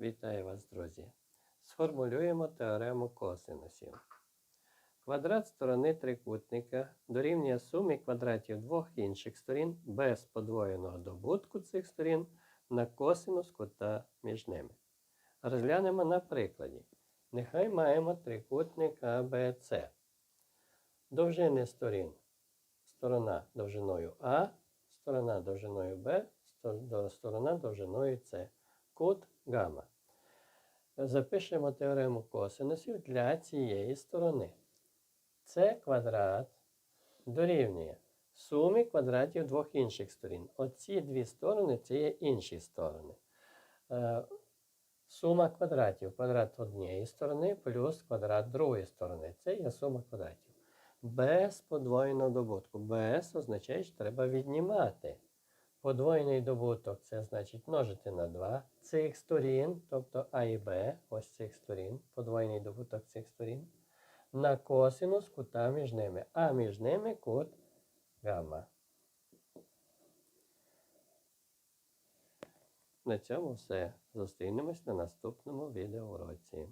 Вітаю вас, друзі! Сформулюємо теорему косинусів. Квадрат сторони трикутника дорівнює сумі квадратів двох інших сторін без подвоєного добутку цих сторін на косинус кута між ними. Розглянемо на прикладі. Нехай маємо трикутник ABC. Довжини сторін. Сторона довжиною А, сторона довжиною Б, сторона довжиною С. Кут гамма. Запишемо теорему косинусів для цієї сторони. С квадрат дорівнює сумі квадратів двох інших сторін. Оці дві сторони це є інші сторони. Е, Сума квадратів. Квадрат однієї сторони плюс квадрат другої сторони. Це є сума квадратів. Без подвоєного добутку. Без означає, що треба віднімати. Подвоєний добуток це значить множити на 2 цих сторін, тобто А і Б, ось цих сторін, подвоєний добуток цих сторін, на косинус кута між ними, а між ними кут гамма. На цьому все. Зустрінемось на наступному відеоуроці.